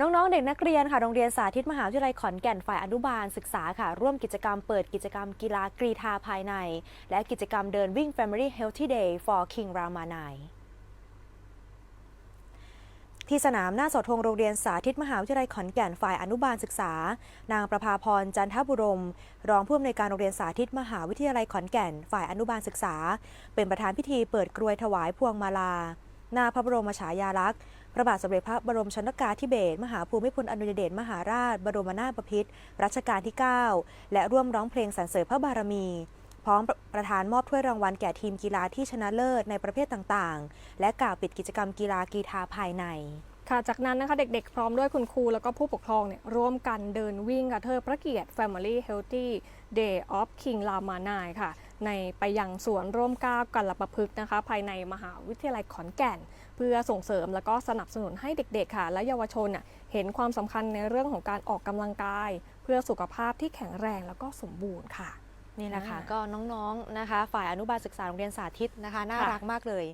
น้อง ๆ เด็กนักเรียนค่ะ โรงเรียนสาธิตมหาวิทยาลัยขอนแก่นฝ่ายอนุบาลศึกษาค่ะ ร่วมกิจกรรมเปิดกิจกรรมกีฬากรีธาภายใน และกิจกรรมเดินวิ่ง Family Healthy Day for King Ramanai ที่สนามหน้าสาธงโรงเรียนสาธิตมหาวิทยาลัยขอนแก่นฝ่ายอนุบาลศึกษา นางประภาพรจันทบุรม รองผู้อำนวยการโรงเรียนสาธิตมหาวิทยาลัยขอนแก่น ฝ่ายอนุบาลศึกษา เป็นประธานพิธีเปิดกรวยถวายพวงมาลาหน้าพระบรมฉายาลักษณ์ พระบาทสมเด็จพระบรมชนกาธิเบศรมหาภูมิพลอดุลยเดชมหาราช บรมนาถบพิตรรัชกาลที่ 9 และร่วมร้องเพลงสรรเสริญพระบารมี พร้อมประธานมอบถ้วยรางวัลแก่ทีมกีฬาที่ชนะเลิศในประเภทต่างๆ และกล่าวปิดกิจกรรมกีฬากีฬาภายในค่ะ จากนั้นนะคะเด็กๆ พร้อมด้วยคุณครู แล้วก็ผู้ปกครองเนี่ยร่วมกันเดินวิ่งค่ะเทิดพระเกียรติ Family Healthy Day of King Ramanai ค่ะ ในไปยังสวนร่มเกล้ากันลประพฤกษ์นะคะ ภายในมหาวิทยาลัยขอนแก่น เพื่อส่งเสริมแล้วก็สนับสนุนให้เด็กๆค่ะ และเยาวชนน่ะเห็นความสำคัญในเรื่องของการออกกำลังกาย เพื่อสุขภาพที่แข็งแรงแล้วก็สมบูรณ์ค่ะนี่แหละค่ะอ่าก็น้องๆนะคะ ฝ่ายอนุบาลศึกษาโรงเรียนสาธิตนะคะ น่าค่ะรักมากเลย